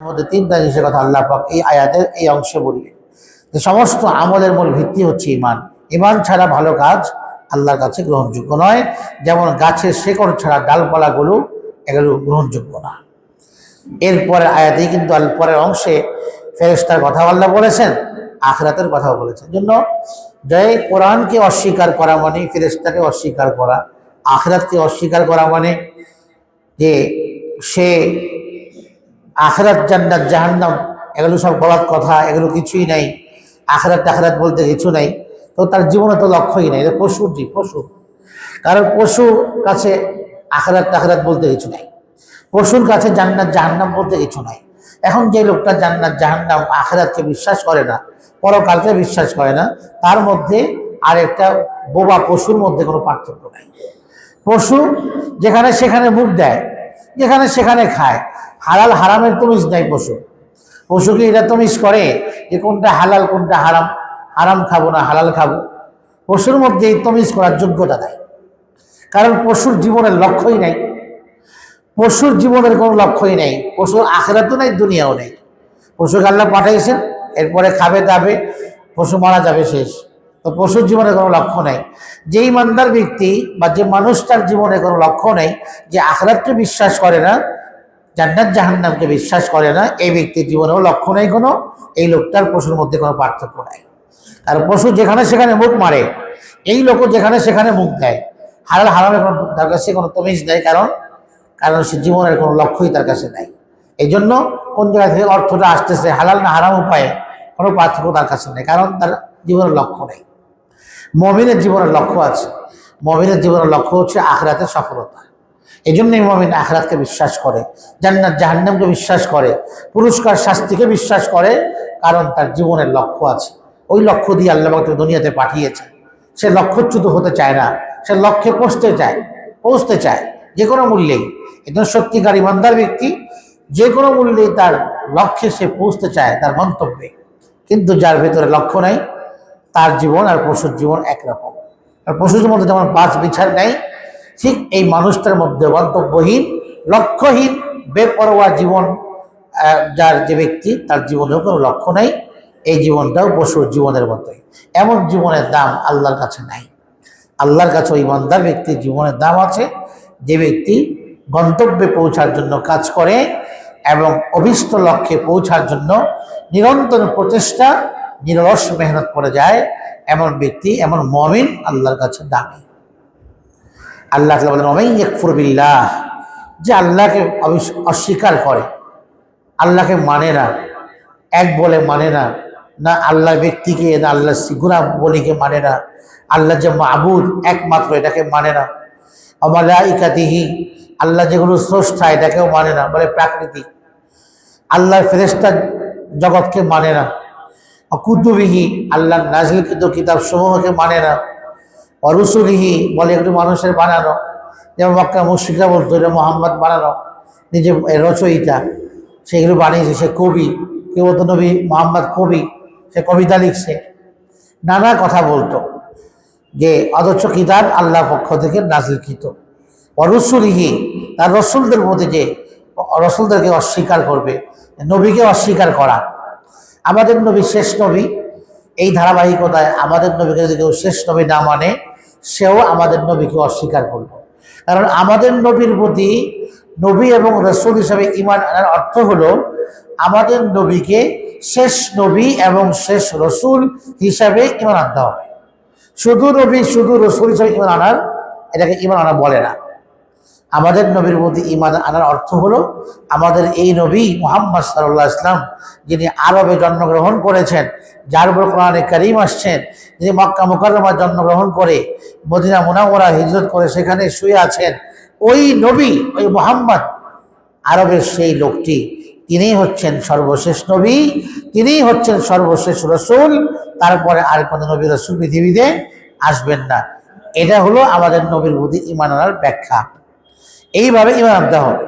মধ্যে তিনটা জিনিসের কথা আল্লাহ পাক এই আয়াতের এই অংশে বললেন যে সমস্ত আমলের মূল ভিত্তি হচ্ছে ইমান ইমান ছাড়া ভালো কাজ আল্লাহর কাছে গ্রহণযোগ্য নয়। যেমন গাছের শেকড় ছাড়া ডালপালাগুলো এগুলো গ্রহণযোগ্য না। এরপরে আয়াতে কিন্তু পরের অংশে ফেরেস্তার কথা আল্লাহ বলেছেন, আখরাতের কথাও বলেছেন। জন্য যে কোরআনকে অস্বীকার করা মানে ফেরেস্তাকে অস্বীকার করা, আখরাতকে অস্বীকার করা মানে যে সে আখরাত জান্নাত, জাহান্নাম, এগুলো সব বলার কথা, এগুলো কিছুই নাই। আখরাত টাখরাত বলতে কিছু নাই। তো তার জীবনে তো লক্ষ্যই নেই। এটা পশুর জীব পশু। কারণ পশু কাছে আখরাত টাখরাত বলতে কিছু নাই। পশুর কাছে জান্নাত, জাহান্নাম বলতে কিছু নাই। এখন যে লোকটা জান্নাত, জাহান্নাম, আখরাতকে বিশ্বাস করে না, পরকালকে বিশ্বাস করে না, তার মধ্যে আর একটা বোবা পশুর মধ্যে কোনো পার্থক্য নাই। পশু যেখানে সেখানে মুখ দেয় যেখানে সেখানে খায়। হালাল হারামের তমিজ নাই পশু। পশুকে এটা তমিজ করে যে কোনটা হালাল, কোনটা হারাম। হারাম খাব না, হালাল খাব। পশুর মধ্যে এই তমিজ করার যোগ্যতা নাই। কারণ পশুর জীবনের লক্ষ্যই নাই। পশুর জীবনের কোনো লক্ষ্যই নেই। পশুর আখেরাতও নেই, দুনিয়াও নেই। পশুকে আল্লাহ পাঠাইছেন, এরপরে খাবে দাবে, পশু মারা যাবে শেষ। তো পশুর জীবনে কোনো লক্ষ্য নেই। যে ইমানদার ব্যক্তি বা যে মানুষটার জীবনে কোনো লক্ষ্য নেই, যে আখরাতকে বিশ্বাস করে না, জান্নাত জাহান্নামকে বিশ্বাস করে না, এই ব্যক্তির জীবনেও লক্ষ্য নেই কোনো, এই লোকটার পশুর মধ্যে কোনো পার্থক্য নাই। আর পশু যেখানে সেখানে মুখ মারে, এই লোকও যেখানে সেখানে মুখ দেয়। হারাল হারামের কোনো, তার কাছে কোনো তমিজ নেই, কারণ কারণ সে জীবনের কোনো লক্ষ্যই তার কাছে নাই। এই জন্য কোন জায়গা থেকে অর্থটা আসতেছে হালাল না হারাম উপায়ে, কোনো পার্থক্য তার কাছে নেই, কারণ তার জীবনের লক্ষ্য নেই। মমিনের জীবনের লক্ষ্য আছে। মমিনের জীবনের লক্ষ্য হচ্ছে আখরাতের সফলতা। এই জন্যই মমিন আখরাতকে বিশ্বাস করে, জান্নাত জাহান্নামকে বিশ্বাস করে, পুরস্কার শাস্তিকে বিশ্বাস করে, কারণ তার জীবনের লক্ষ্য আছে। ওই লক্ষ্য দিয়ে আল্লাহ তাকে দুনিয়াতে পাঠিয়েছে সে লক্ষ্যচ্যুত হতে চায় না, সে লক্ষ্যে পৌঁছতে চায় পৌঁছতে চায়, যে কোনো মূল্যেই। একজন সত্যিকার ইমানদার ব্যক্তি, যে কোনো মূল্যেই তার লক্ষ্যে সে পৌঁছতে চায়, তার গন্তব্যে। কিন্তু যার ভেতরে লক্ষ্য নাই তার জীবন আর পশুর জীবন একরকম। আর পশুর মধ্যে যেমন পাঁচ বিচার নেই। ঠিক এই মানুষটার মধ্যে গন্তব্যহীন, লক্ষ্যহীন, বেপরোয়া জীবন যার যে ব্যক্তি, তার জীবনেও কোনো লক্ষ্য নেই। এই জীবনটাও পশুর জীবনের মতোই। এমন জীবনের দাম আল্লাহর কাছে নাই। আল্লাহর কাছে ওই ইমানদার ব্যক্তির জীবনের দাম আছে। যে ব্যক্তি গন্তব্যে পৌঁছার জন্য কাজ করে এবং অভিষ্ট লক্ষ্যে পৌঁছার জন্য নিরন্তর প্রচেষ্টা নিরলস মেহনত করে যায়, এমন ব্যক্তি, এমন মমিন আল্লাহর কাছে দামি। আল্লাহ বলেন ওমাই ইয়াকফুর বিল্লাহ যে আল্লাহকে অস্বীকার করে, আল্লাহকে মানে না, এক বলে মানে না না আল্লাহ ব্যক্তিকে, না আল্লাহ গুণা বলিকে মানে না, আল্লাহ যে মাবুদ একমাত্র এটাকে মানে না। অমালাইকাতিহি আল্লাহ যেগুলো স্রষ্টা এটাকেও মানে না, বলে প্রাকৃতিক। আল্লাহর ফেরেস্তা জগৎকে মানে না। কুতুবিহি আল্লাহ নাজিলকৃত কিতাব সমূহকে মানে না। অরুসুলিহি, বলে একটু মানুষের বানানো। যেমন মক্কা মুশ্রিকা বলতো এটা মোহাম্মদ বানানো। নিজে রচয়িতা। সেগুলো বানিয়েছে সে কবি। কেউ বলতো, নবী মোহাম্মদ কবি। সে কবিতা লিখছে। নানা কথা বলতো। যে, অথচ কিতাব আল্লাহ পক্ষ থেকে নাজিলকৃত। অরসুলিহি, তার রসুলদের মধ্যে যে, রসুলদেরকে অস্বীকার করবে, নবীকে অস্বীকার করা। আমাদের নবী শেষ নবী, এই ধারাবাহিকতায় আমাদের নবীকে যদি কেউ শেষ নবী না মানে সেও আমাদের নবীকে অস্বীকার করবে কারণ আমাদের নবীর প্রতি নবী এবং রসুল হিসাবে ইমান আনার অর্থ হলো, আমাদের নবীকে শেষ নবী এবং শেষ রসুল হিসাবে ইমান আনতে হবে। শুধু নবী, শুধু রসুল হিসাবে ইমান আনার, এটাকে ইমান আনা বলে না। আমাদের নবীর মধ্যে ইমান আনার অর্থ হলো আমাদের এই নবী মোহাম্মদ সাল্লাহ ইসলাম যিনি আরবে জন্মগ্রহণ করেছেন, যার উপর কোরআনে করিম আসছেন যিনি মক্কা মুকাররমা জন্মগ্রহণ করে মদিনা মুনাওয়ারা হিজরত করে সেখানে শুয়ে আছেন, ওই নবী, ওই মোহাম্মদ আরবের সেই লোকটি, তিনিই হচ্ছেন সর্বশেষ নবী, তিনিই হচ্ছেন সর্বশেষ রসুল, তারপরে আর কোনো নবী রসুল পৃথিবীতে আসবেন না। এটা হলো আমাদের নবীর প্রতি ইমান আনার ব্যাখ্যা। এইভাবে ইমান আনতে হবে।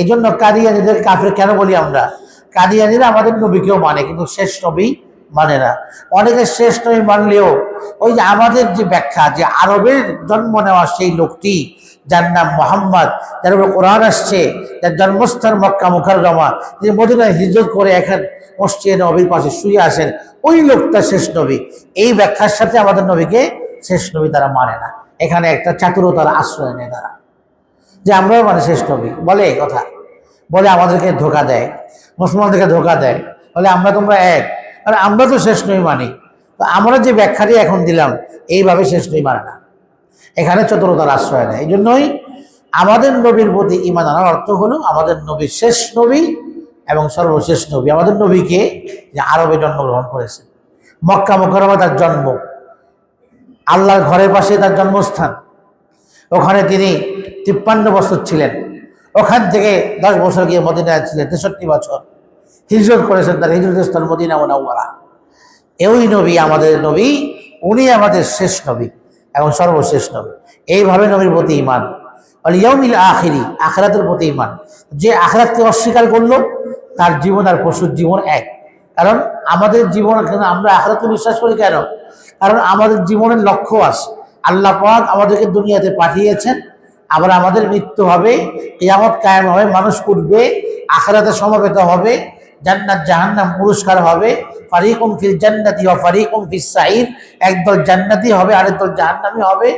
এই জন্য কাদিয়ানিদের কাফের কেন বলি আমরা? কাদিয়ানিরা আমাদের নবীকেও মানে কিন্তু শেষ নবী মানে না। অনেকে শেষ নবী মানলেও ওই যে আমাদের যে ব্যাখ্যা যে আরবের জন্ম নেওয়া সেই লোকটি, যার নাম মোহাম্মদ, যার উপর কোরআন আসছে, যার জন্মস্থান মক্কা মুখারগমা তিনি মদিনায় হিজরত করে এখন মসজিদে নবীর পাশে শুয়ে আসেন ওই লোকটা শেষ নবী। এই ব্যাখ্যার সাথে আমাদের নবীকে শেষ নবী তারা মানে না। এখানে একটা চাতুরতার আশ্রয় নেয় তারা। যে আমরাও মানে শেষ নবী বলে এই কথা। বলে আমাদেরকে ধোকা দেয়। মুসলমানদেরকে ধোকা দেয়। বলে আমরা তোমরা এক। আর আমরা তো শেষ নই মানি। তো আমরা যে ব্যাখ্যাটি এখন দিলাম, এইভাবে শেষ নই মানে না। এখানে চতুরতার আশ্রয় নেয় এই জন্যই আমাদের নবীর প্রতি ইমান আনার অর্থ হলো আমাদের নবী শেষ নবী এবং সর্বশেষ নবী। আমাদের নবীকে যে আরবে জন্মগ্রহণ করেছেন মক্কা মোকারমা তার জন্ম। আল্লাহর ঘরের পাশে তার জন্মস্থান। ওখানে তিনি তিপ্পান্ন বছর ছিলেন। ওখান থেকে দশ বছর গিয়ে মদিনায় ছিলেন, তেষট্টি বছর। হিজরত করেছেন তার হিজরত স্থান মদিনা মোনাওয়ারা। এই নবী আমাদের নবী, উনি আমাদের শেষ নবী এবং সর্বশেষ নবী। এইভাবে নবীর প্রতি ইমান ইয়মিল আখিরি, আখরাতের প্রতি ইমান যে আখরাতকে অস্বীকার করল, তার জীবন আর পশুর জীবন এক। কারণ আমাদের জীবন আমরা আখরাতকে বিশ্বাস করি কেন? কারণ আমাদের জীবনের লক্ষ্য আছে। আল্লাহ পাক আমাদেরকে দুনিয়াতে পাঠিয়েছেন। আবার আমাদের মৃত্যু হবে ইয়ামত কায়েম হবে, মানুষ উঠবে, আখেরাতে সমবেত হবে। জান্নাত জাহান্নাম পুরস্কার হবে। ফারিকুম ফিল জান্নাতি ও ফারিকুম ফিস সাইর একদল জান্নাতি হবে, আরেক দল জাহান্নামি হবে।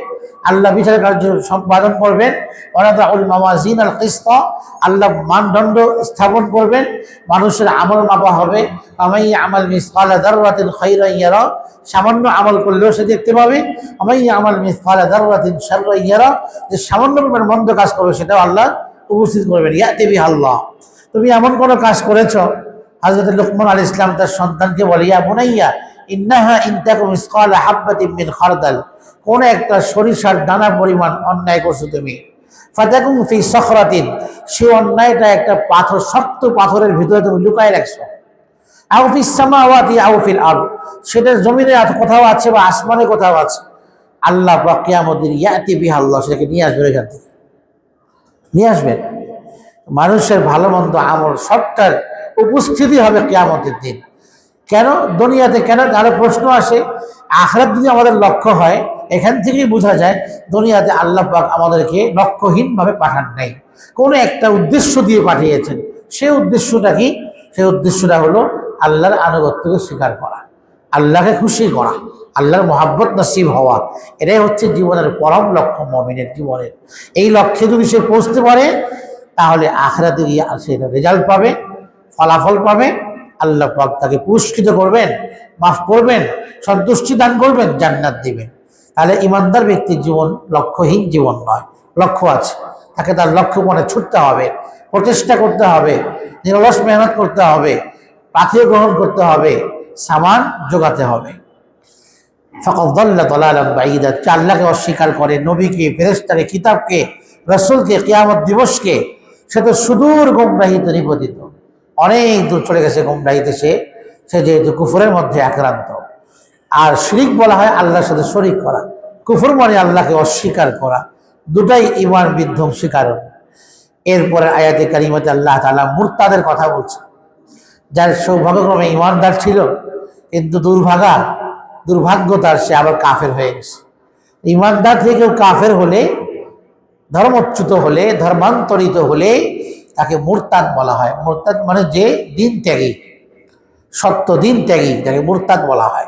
আল্লাহ বিচার কার্য সম্পাদন করবেন। ওনাদাউল মাওয়াজিন আল কিস্ত। আল্লাহ মানদণ্ড স্থাপন করবেন। মানুষের আমল মাপা হবে। আমাই আমাল মিসকালা দাররাতিন খাইরান ইয়ারা। সামান্য আমল করলেও সে দেখতে পাবে। আমাই আমাল মিসকালা দাররাতিন শাররান ইয়ারা। যে সামান্য পরিমাণ মন্দ কাজ করবে, সেটাও আল্লাহ উপস্থিত করবেন। ইয়াতে বি আল্লাহ তুমি এমন কোনো কাজ করেছ হযরত লুকমান আল ইসলাম তার সন্তানকে বলে ইয়া বুনাইয়া, ইন্নাহা ইনতাকুম মিসকালা হাববাতিন মিন খারদাল। কোন একটা সরিষার দানা পরিমাণ অন্যায় করছ তুমি। ফাতাকুম ফি সখরাতিন সেই অন্যায়টা একটা পাথর, শক্ত পাথরের ভিতরে তুমি লুকায় রাখছো। আউ ফিস সামাওয়াতি আউ ফিল আরদ, সেটা জমিনে কোথাও আছে বা আসমানে কোথাও আছে। আল্লাহ বা কিয়ামতের ইয়াতি বিহা আল্লাহ, সেটাকে নিয়ে আসবে এখান থেকে। নিয়ে আসবেন। মানুষের ভালো মন্দ আমল সবটার উপস্থিতি হবে কিয়ামতের দিন। কেন? দুনিয়াতে কেন? আরও প্রশ্ন আসে। আখরাত যদি আমাদের লক্ষ্য হয়, এখান থেকেই বোঝা যায়, দুনিয়াতে আল্লাহ পাক আমাদেরকে লক্ষ্যহীনভাবে পাঠান নাই। কোনো একটা উদ্দেশ্য দিয়ে পাঠিয়েছেন। সেই উদ্দেশ্যটা কি? সেই উদ্দেশ্যটা হলো আল্লাহর আনুগত্যকে স্বীকার করা। আল্লাহকে খুশি করা। আল্লাহর মহাব্বত নসিব হওয়া। এটাই হচ্ছে জীবনের পরম লক্ষ্য মমিনের জীবনের। এই লক্ষ্যে যদি সে পৌঁছতে পারে, তাহলে আখরাতে গিয়ে সে রেজাল্ট পাবে। ফলাফল পাবে। আল্লাহ পাক তাকে পুরস্কৃত করবেন, মাফ করবেন, সন্তুষ্টি দান করবেন, জান্নাত দিবেন। তাহলে ইমানদার ব্যক্তির জীবন লক্ষ্যহীন জীবন নয়, লক্ষ্য আছে। তাকে তার লক্ষ্য মনে ছুটতে হবে, প্রচেষ্টা করতে হবে, নিরলস মেহনত করতে হবে পাথিয়ে গ্রহণ করতে হবে, সামান জোগাতে হবে। ফকল দল্লা দলালাম বাইদা আল্লাহকে অস্বীকার করে, নবীকে ফেরেস্তাকে কিতাবকে, রসুলকে, কিয়ামত দিবসকে, সে তো সুদূর গোমরাহিত নিপতিত। অনেক দূর চলে গেছে গোমরাহিতে সে সে যেহেতু কুফুরের মধ্যে আক্রান্ত। আর শিরিক বলা হয় আল্লাহর সাথে শরিক করা। কুফুর মানে আল্লাহকে অস্বীকার করা। দুটাই ইমান বিধ্বংসী কারণ। এরপরে আয়াতে কারিমতে আল্লাহ তালা মুরতাদের কথা বলছে। যার সৌভাগ্যক্রমে ইমানদার ছিল, কিন্তু দুর্ভাগা দুর্ভাগ্য তার সে আবার কাফের হয়ে গেছে। ইমানদার থেকেও কাফের হলে, ধর্মচ্যুত হলে, ধর্মান্তরিত হলে তাকে মুরতাদ বলা হয়। মুরতাদ মানে যে দিন ত্যাগী, সত্য দিন ত্যাগী যাকে মুরতাদ বলা হয়।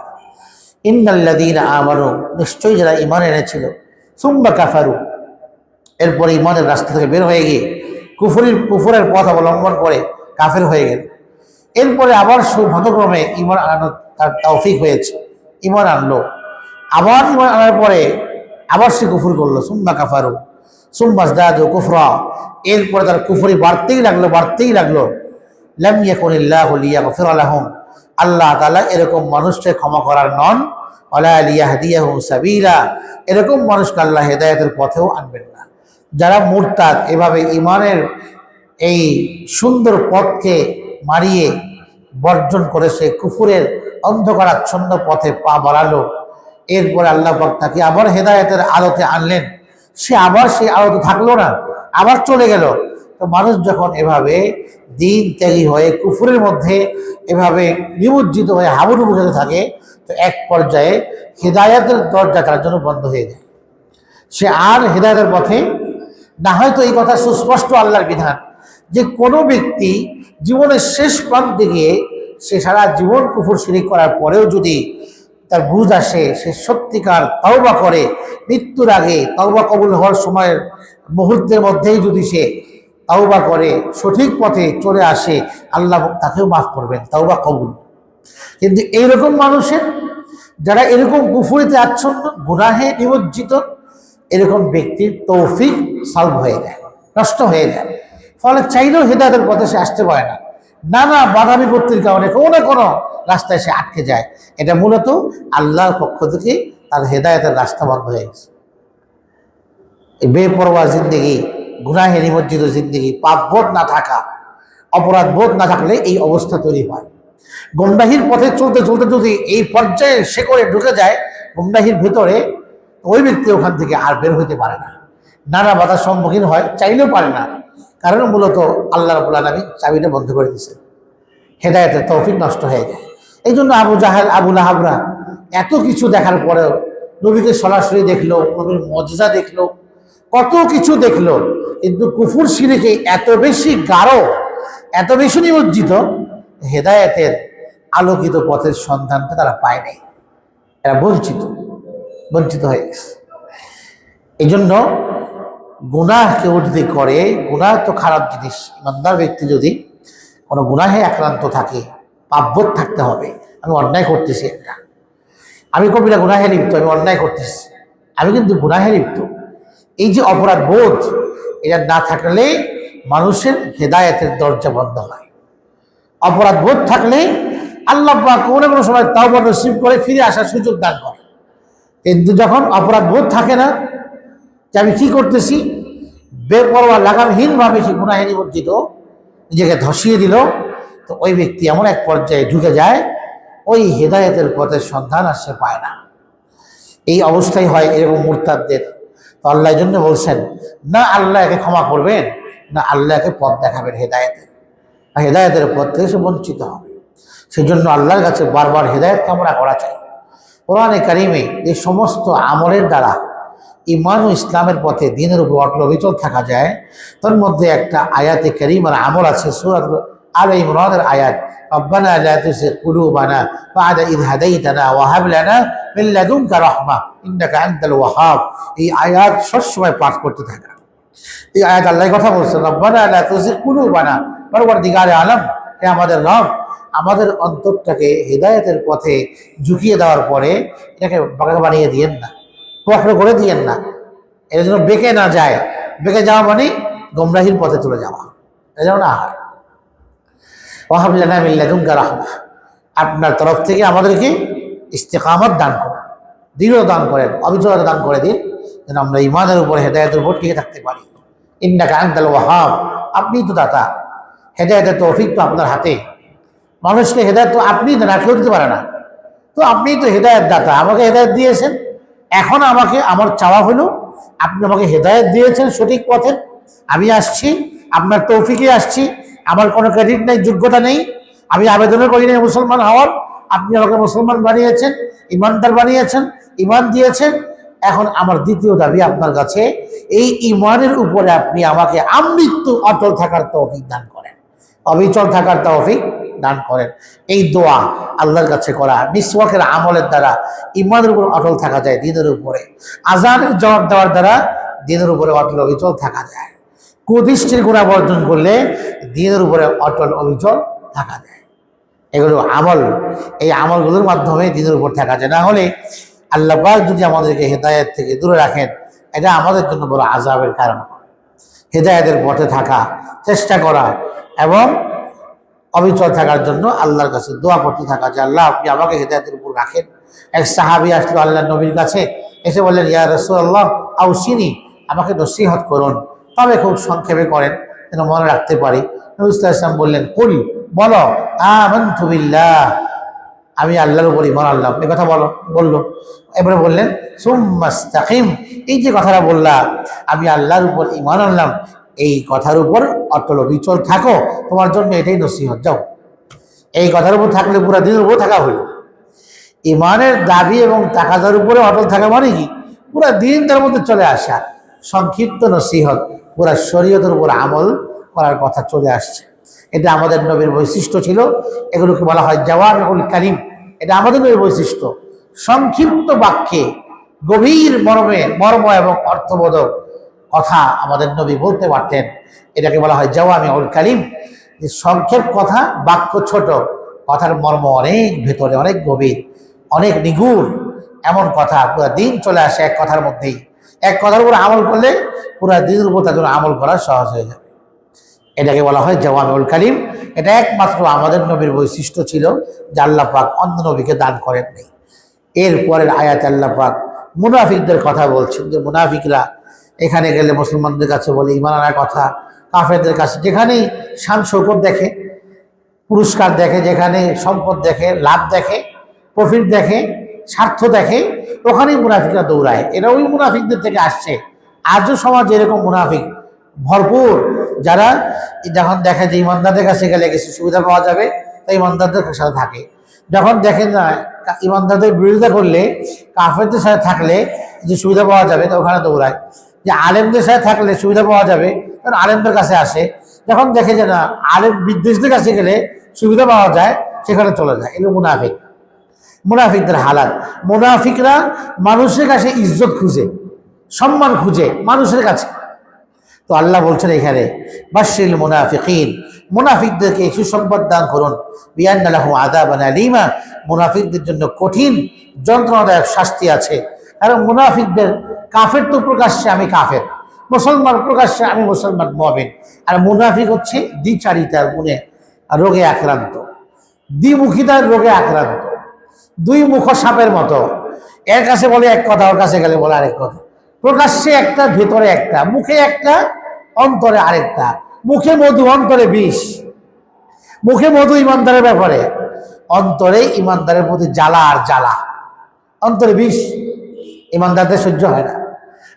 ইন্নাল্লাদিন আমারও নিশ্চয়ই যারা ইমান এনেছিল সুম্বা কাফারু, এরপরে ইমানের রাস্তা থেকে বের হয়ে গিয়ে কুফুরির, কুফুরের পথ অবলম্বন করে কাফের হয়ে গেল। এরপরে আবার সৌভাগ্যক্রমে ইমান আনানো তার তৌফিক হয়েছে। ইমান আনলো। আবার ইমান আনার পরে আবার সে কুফুর করল সুম্বা কাফারু সুম্বাস দাদু কুফরা এরপরে তার কুফুরি বাড়তেই লাগল বাড়তেই লাগল। লাম ইয়াকুনিল্লাহু লিয়াগফির লাহুম। আল্লাহ তালা এরকম মানুষকে ক্ষমা করার নন। সাবিলা। এরকম মানুষকে আল্লাহ হেদায়তের পথেও আনবেন না। যারা মুরতাদ, এভাবে ইমানের এই সুন্দর পথকে মারিয়ে বর্জন করে সে কুফুরের অন্ধকারাচ্ছন্ন পথে পা বাড়ালো, এরপরে আল্লাহ পাক তাকে আবার হেদায়তের আলোতে আনলেন। সে আবার সেই আলোতে থাকল না। আবার চলে গেল। তো মানুষ যখন এভাবে দিন ত্যাগী হয়ে কুফুরের মধ্যে এভাবে নিমজ্জিত হয়ে হাবুডুবু খেতে থাকে, তো এক পর্যায়ে হেদায়তের দরজা তার জন্য বন্ধ হয়ে যায়। সে আর হেদায়তের পথে না হয়তো এই কথা সুস্পষ্ট আল্লাহর বিধান যে কোনো ব্যক্তি জীবনের শেষ প্রান্তে গিয়ে সে সারা জীবন কুফুর শিরিক করার পরেও যদি তার বুঝ আসে, সে সত্যিকার তাওবা করে। মৃত্যুর আগে তাওবা কবুল হওয়ার সময়ের মুহূর্তের মধ্যেই যদি সে তাওবা করে, সঠিক পথে চলে আসে, আল্লাহ তাকেও মাফ করবেন, তাওবা কবুল। কিন্তু এইরকম মানুষের যারা এরকম কুফুরিতে আচ্ছন্ন, গুনাহে নিমজ্জিত, এরকম ব্যক্তির তৌফিক সলভ হয়ে যায়, নষ্ট হয়ে যায়। ফলে চাইলেও হেদায়তের পথে সে আসতে পারে না। নানা বাধা বিপত্তির কারণে কোনো না কোনো রাস্তায় সে আটকে যায়। এটা মূলত আল্লাহর পক্ষ থেকে তার হেদায়তের রাস্তা বন্ধ হয়ে গেছে। বেপরোয়া জিন্দগি গুনাহে নিমজ্জিত জিন্দগি পাপ বোধ না থাকা অপরাধ বোধ না থাকলে এই অবস্থা তৈরি হয়। গুমরাহির পথে চলতে চলতে যদি এই পর্যায়ে সে করে ঢুকে যায়, গুমরাহির ভেতরে ওই ব্যক্তি ওখান থেকে আর বের হইতে পারে না। নানা বাধার সম্মুখীন হয়, চাইলেও পারে না। কারণ মূলত আল্লাহ রবুল আলমী চাবিটা বন্ধ করে দিয়েছেন। হেদায়তের তৌফিক নষ্ট হয়ে যায়। এই জন্য আবু জাহেল আবুল আহাবরা এত কিছু দেখার পরেও নবীকে সরাসরি দেখল, নবীর মজা দেখল, কত কিছু দেখল। কিন্তু কুফুর সিরেকে এত বেশি গাঢ়, এত বেশি নিমজ্জিত হেদায়েতের আলোকিত পথের সন্ধানটা তারা পায় নাই। এরা বঞ্চিত বঞ্চিত হয়ে গেছে। এই জন্য গুনাহ কেউ যদি করে, গুনাহ তো খারাপ জিনিস। ইমানদার ব্যক্তি যদি কোনো গুনাহে আক্রান্ত থাকে পাপবোধ থাকতে হবে। আমি অন্যায় করতেছি একটা। আমি কবিরা গুনাহে লিপ্ত, আমি অন্যায় করতেছি। আমি কিন্তু গুনাহে লিপ্ত। এই যে অপরাধ বোধ, এটা না থাকলে মানুষের হেদায়েতের দরজা বন্ধ হয়। অপরাধ বোধ থাকলে আল্লাহ কোনো কোনো সময় তাও নসিব করে ফিরে আসার সুযোগ দান করে। কিন্তু যখন অপরাধ বোধ থাকে না, যে আমি কি করতেছি? বেপরোয়া, লাগামহীনভাবে সে গুনাহে নিমজ্জিত, নিজেকে ধসিয়ে দিল তো ওই ব্যক্তি এমন এক পর্যায়ে ঢুকে যায়, ওই হেদায়েতের পথের সন্ধান আর সে পায় না। এই অবস্থাই হয় এরকম মুরতাদদের। তো আল্লাহ জন্য বলছেন, না আল্লাহকে ক্ষমা করবেন, না আল্লাহকে পথ দেখাবেন হেদায়েতের আর হেদায়েতের পথ থেকে সে বঞ্চিত হবে। সেই জন্য আল্লাহর কাছে বারবার হেদায়েত কামনা করা চাই। কোরআনে কারিমে এই সমস্ত আমলের দ্বারা ইমান ও ইসলামের পথে দিনের উপর অটল অবিচল থাকা যায়, তার মধ্যে একটা আয়াতে কারিম আর আমল আছে সুরাত আল ইমরানের আয়াত, রব্বানা লা তুসিগ কুলুবানা বাদা ইয হাদাইতানা ওয়া হাব লানা মিন লাদুনকা রাহমা ইন্নাকা আনতাল ওয়াহাব। এই আয়াত সবসময় পাঠ করতে থাকা। এই আয়াত আল্লাহর কথা বলছে, রব্বানা লা তুসিগ কুলুবানা। পরবর্তীকালে আলম হে আমাদের রব, আমাদের অন্তরটাকে হেদায়েতের পথে ঝুঁকিয়ে দেওয়ার পরে এটাকে বাঁকা বানিয়ে দিয়েন না কখনো করে দিয়েন না। এটা যেন বেঁকে না যায়। বেঁকে যাওয়া মানে গমরাহির পথে চলে যাওয়া। এটা না হয় মিল্লাদুঙ্গা রাহমা আপনার তরফ থেকে আমাদেরকে ইস্তেকামত দান করুন, দৃঢ় দান করেন, অবিচলতা দান করে দিন, যেন আমরা ইমানের উপর, হেদায়তের উপর টিকে থাকতে পারি। ইন্না কান্তাল ওয়াহাব, আপনি তো দাতা। হেদায়তের তৌফিক তো আপনার হাতে। মানুষকে হেদায়ত তো আপনি আর কেউ দিতে পারে না। তো আপনি তো হেদায়ত দাতা, আমাকে হেদায়ত দিয়েছেন। এখন আমাকে আমার চাওয়া হলো, আপনি আমাকে হেদায়ত দিয়েছেন সঠিক পথে আমি আসছি, আপনার তৌফিকে আসছি আমার কোনো ক্রেডিট নেই, যোগ্যতা নেই, আমি আবেদনও করি নাই মুসলমান হওয়ার। আপনি আমাকে মুসলমান বানিয়েছেন, ইমানদার বানিয়েছেন, ইমান দিয়েছেন। এখন আমার দ্বিতীয় দাবি আপনার কাছে, এই ইমানের উপরে আপনি আমাকে আমৃত্যু অটল থাকার তৌফিক দান করেন। অবিচল থাকার তৌফিক দান করেন। এই দোয়া আল্লাহর কাছে করা, মিসওয়াকের আমলের দ্বারা ইমানের উপর অটল থাকা যায়, দিনের উপরে। আজানের জবাব দেওয়ার দ্বারা দিনের উপরে অটল অবিচল থাকা যায়। কুদৃষ্টির গুণা বর্জন করলে দিনের উপরে অটল অবিচল থাকা যায়। এগুলো আমল। এই আমলগুলোর মাধ্যমে দিনের উপর থাকা যায়। না হলে আল্লাহ যদি আমাদেরকে হেদায়েত থেকে দূরে রাখেন, এটা আমাদের জন্য বড় আজাবের কারণ হেদায়েতের পথে থাকা, চেষ্টা করা এবং অবিচল থাকার জন্য আল্লাহর কাছে দোয়া করতে থাকা যে, আল্লাহ, আপনি আমাকে হেদায়তের উপর রাখেন। এক সাহাবি আসলো আল্লাহ নবীর কাছে, এসে বললেন, ইয়া রসুল্লাহ আউসিনি, আমাকে নসিহত করুন। তবে খুব সংক্ষেপে করেন, যেন মনে রাখতে পারি। নবুল্লাহ ইসলাম বললেন, কুল, বলো বিল্লাহ। আমি আল্লাহর উপর ইমান আল্লাহ এই কথা বলো, বলল। এবারে বললেন সুম্মাস্তাকিম এই যে কথাটা বললা, আমি আল্লাহর উপর ইমান আনলাম। এই কথার উপর অটল বিচল থাকো। তোমার জন্য এটাই নসিহত, যাও। এই কথার উপর থাকলে পুরো দিনের উপর থাকা হইল। ইমানের দাবি এবং তাকাদার উপরে অটল থাকা মানে কি? পুরো দিন তার মধ্যে চলে আসা। সংক্ষিপ্ত নসিহত, পুরা শরীয়তের উপর আমল করার কথা চলে আসছে। এটা আমাদের নবীর বৈশিষ্ট্য ছিল। এগুলোকে বলা হয় জওয়ানুল কালিম এটা আমাদের নবীর বৈশিষ্ট্য। সংক্ষিপ্ত বাক্যে গভীর মর্মে, মর্ম এবং অর্থবোধক কথা আমাদের নবী বলতে পারতেন। এটাকে বলা হয় জওয়ামি উল কালিম যে সংক্ষেপ কথা, বাক্য ছোট, কথার মর্ম অনেক ভেতরে অনেক গভীর, অনেক নিগুড়, এমন কথা পুরো দিন চলে আসে এক কথার মধ্যেই। এক কথার উপর আমল করলে পুরো দিনের উপর তাদের আমল করা সহজ হয়ে যাবে। এটাকে বলা হয় জওয়ানুল কালিম এটা একমাত্র আমাদের নবীর বৈশিষ্ট্য ছিল যে আল্লাহ পাক অন্য নবীকে দান করেননি এরপরের আয়াত আল্লাহ পাক মুনাফিকদের কথা বলছেন যে মুনাফিকরা এখানে গেলে মুসলমানদের কাছে বলে ইমান কথা। কাফেরদের কাছে যেখানেই শান শৌকত দেখে, পুরস্কার দেখে, যেখানে সম্পদ দেখে, লাভ দেখে, প্রফিট দেখে স্বার্থ দেখে ওখানেই মুনাফিকরা দৌড়ায়। এরা ওই মুনাফিকদের থেকে আসছে। আজও সমাজ এরকম মুনাফিক ভরপুর যারা যখন দেখে যে ইমানদারদের কাছে গেলে কিছু সুবিধা পাওয়া যাবে তাই ইমানদারদের সাথে থাকে। যখন দেখেন না ইমানদারদের বিরোধিতা করলে, কাফেরদের সাথে থাকলে যে সুবিধা পাওয়া যাবে, তো ওখানে দৌড়ায়। যে আলেমদের সাথে থাকলে সুবিধা পাওয়া যাবে তখন আলেমদের কাছে আসে। যখন দেখে যে না, আলেম বিদ্বেষদের কাছে গেলে সুবিধা পাওয়া যায়, সেখানে চলে যায়। এগুলো মুনাফিক। মুনাফিকদের হালাত। মুনাফিকরা মানুষের কাছে ইজ্জত খুঁজে, সম্মান খুঁজে মানুষের কাছে। তো আল্লাহ বলছেন এখানে বাশিল মুনাফিকিন মুনাফিকদেরকে সুসংবাদ দান করুন। বিয়ান্নালাহু আদাবান আলিমা, মুনাফিকদের জন্য কঠিন, যন্ত্রণাদায়ক শাস্তি আছে। কারণ মুনাফিকদের কাফের তো প্রকাশ্যে আমি কাফের, মুসলমান প্রকাশ্যে আমি মুসলমান মবেন আর মুনাফিক হচ্ছে দ্বিচারিতার গুণে রোগে আক্রান্ত, দ্বিমুখিতার রোগে আক্রান্ত। দুই মুখ সাপের মতো। এর কাছে বলে এক কথা, ওর কাছে গেলে বলে আরেক কথা। প্রকাশ্যে একটা, ভেতরে একটা, মুখে একটা, অন্তরে আরেকটা। মুখে মধু, অন্তরে বিষ। মুখে মধু ইমানদারের ব্যাপারে। অন্তরে ইমানদারের প্রতি জ্বালা আর জ্বালা। অন্তরে বিষ, ইমানদারদের সহ্য হয় না।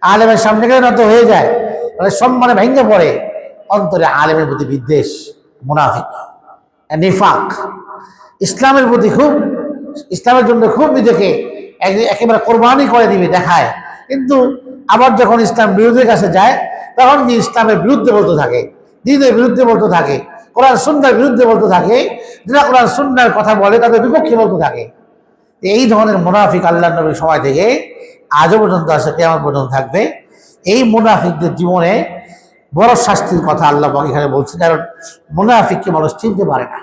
আলেমের সামনে গেলে নত হয়ে যায়। মানে সম্মানে ভেঙে পড়ে। অন্তরে আলেমের প্রতি বিদ্বেষ, মুনাফিক, নিফাক। ইসলামের প্রতি খুব ইসলামের জন্য খুব নিজেকে একেবারে কোরবানি করে দিবে, দেখায়। কিন্তু আবার যখন ইসলাম বিরোধীর কাছে যায়, তখন যে ইসলামের বিরুদ্ধে বলতে থাকে দিনের বিরুদ্ধে বলতে থাকে, কোরআন সুন্নার বিরুদ্ধে বলতে থাকে, যারা কোরআন সুন্নার কথা বলে তাদের বিপক্ষে বলতে থাকে। এই ধরনের মুনাফিক আল্লাহ নবীর সময় থেকে আজও পর্যন্ত আছে কেমন পর্যন্ত থাকবে। এই মুনাফিকদের জীবনে বড় শাস্তির কথা আল্লাহ এখানে বলছে কারণ মুনাফিককে মানুষ চিনতে পারে না।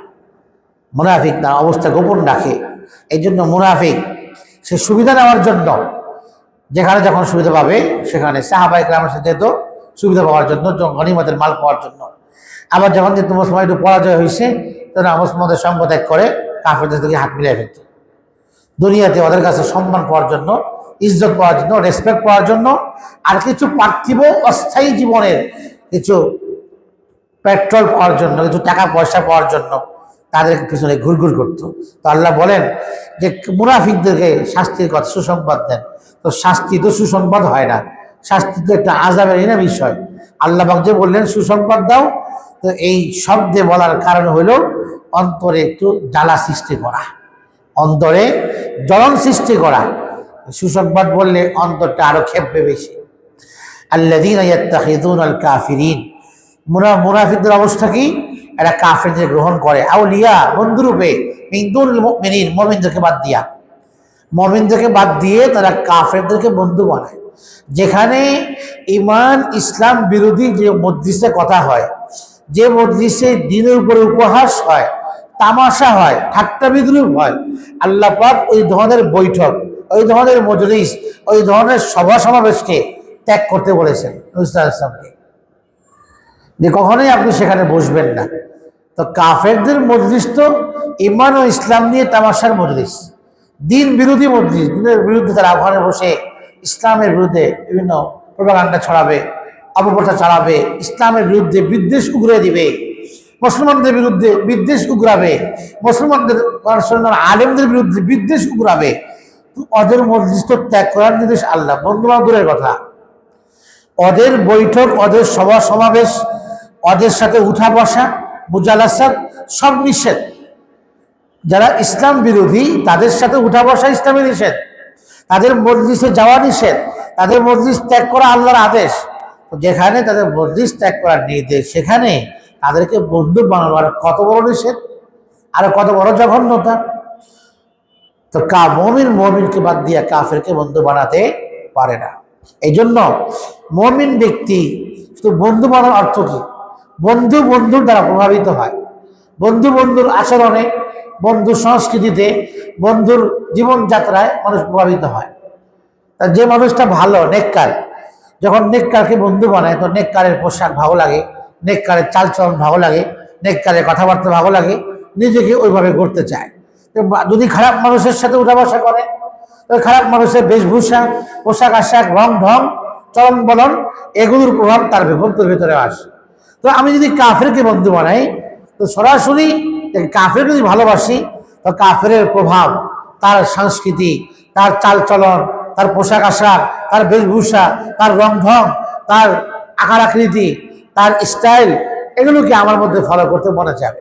মুনাফিক তার অবস্থা গোপন রাখে। এই জন্য মুনাফিক, সে সুবিধা নেওয়ার জন্য যেখানে যখন সুবিধা পাবে, সেখানে সাহাবাই গ্রামের সাথে যেত সুবিধা পাওয়ার জন্য গণিমতের মাল পাওয়ার জন্য। আবার যখন যে তোমার সময় একটু পরাজয় হয়েছে, তখন মুসলমানদের সঙ্গ ত্যাগ করে কাফেরদের থেকে হাত মিলিয়ে ফেলত। দুনিয়াতে ওদের কাছে সম্মান পাওয়ার জন্য, ইজ্জত পাওয়ার জন্য রেসপেক্ট পাওয়ার জন্য, আর কিছু পার্থিব অস্থায়ী জীবনের কিছু পেট্রোল পাওয়ার জন্য, কিছু টাকা পয়সা পাওয়ার জন্য তাদের পিছনে ঘুরঘুর করতো। তো আল্লাহ বলেন যে মুনাফিকদেরকে শাস্তির কথা সুসংবাদ দেন। তো শাস্তি তো সুসংবাদ হয় না। শাস্তি তো একটা আজাবের না বিষয়। আল্লাহ যে বললেন, সুসংবাদ দাও। তো এই শব্দে বলার কারণ হলো অন্তরে একটু জ্বালা সৃষ্টি করা। অন্তরে জ্বলন সৃষ্টি করা। সুসংবাদ বললে অন্তরটা আরও খেপবে বেশি। আল্লাদিন কাফিরিন মুনা, মুনাফিকদের অবস্থা কি? এরা কাফেরদের গ্রহণ করে। আউলিয়া, বন্ধুরূপে মিন্দুল মুমিনিন, মুমিনদেরকে বাদ দিয়া। মুমিনদেরকে বাদ দিয়ে তারা কাফেরদেরকে বন্ধু বানায়। যেখানে ইমান, ইসলাম বিরোধী যে মজলিসে কথা হয়, যে মজলিসে দিনের উপরে উপহাস হয়, তামাশা হয়, ঠাট্টা বিদ্রুপ হয়, আল্লাহ পাক ওই ধরনের বৈঠক, ওই ধরনের মজলিস, ওই ধরনের সভা সমাবেশকে ত্যাগ করতে বলেছেন ইসলামকে যে কখনোই আপনি সেখানে বসবেন না। তো কাফেরদের মজলিস তো ইমান ও ইসলাম নিয়ে তামাশার মজলিস। দিন বিরোধী মজলিস, দিনের বিরুদ্ধে তারা ওখানে বসে ইসলামের বিরুদ্ধে বিভিন্ন প্রোপাগান্ডা ছড়াবে, অপপ্রচার চালাবে, ইসলামের বিরুদ্ধে বিদ্বেষ উগরে দিবে, মুসলমানদের বিরুদ্ধে বিদ্বেষ উগরাবে, মুসলমানদের আলেমদের বিরুদ্ধে বিদ্বেষ উগরাবে। তো ওদের মজলিস তো ত্যাগ করার নির্দেশ আল্লাহ বন্ধু বান্ধবের কথা। ওদের বৈঠক, ওদের সভা সমাবেশ ওদের সাথে উঠা বসা মুজালাসাদ সব নিষেধ। যারা ইসলাম বিরোধী, তাদের সাথে উঠা বসা ইসলামী নিষেধ। তাদের মজলিসে যাওয়া নিষেধ। তাদের মজলিস ত্যাগ করা আল্লাহর আদেশ। যেখানে তাদের মসজিদ ত্যাগ করার নির্দেশ, সেখানে তাদেরকে বন্ধু বানাবার কত বড় নিষেধ? আর কত বড় জঘন্যতা? তো কা মমিন মমিনকে বাদ দিয়া কাফেরকে বন্ধু বানাতে পারে না। এই জন্য মমিন ব্যক্তি শুধু বন্ধু বানানোর অর্থ কি? বন্ধু বন্ধুর দ্বারা প্রভাবিত হয়। বন্ধু বন্ধুর আচরণে বন্ধুর সংস্কৃতিতে, বন্ধুর জীবনযাত্রায় মানুষ প্রভাবিত হয়। তা যে মানুষটা ভালো, নেককার, যখন নেককারকে বন্ধু বানায়, তো নেককারের পোশাক ভালো লাগে, নেককারের চালচলন ভালো লাগে, নেককারের কথাবার্তা ভালো লাগে, নিজেকে ওইভাবে করতে চায়। তো যদি খারাপ মানুষের সাথে উঠা বসা করে, তো খারাপ মানুষের বেশভূষা, পোশাক আশাক, রং ঢং, চলন বলন, এগুলোর প্রভাব তার ভেতরে আসে। তো আমি যদি কাফেরকে বন্ধু বানাই, তো সরাসরি কাফেরকে যদি ভালোবাসি, তো কাফের প্রভাব, তার সংস্কৃতি, তার চালচলন, তার পোশাক আশাক, তার বেশভূষা, তার রংঢং তার আকার আকৃতি, তার স্টাইল, এগুলোকে আমার মধ্যে ফলো করতে মনে যাবে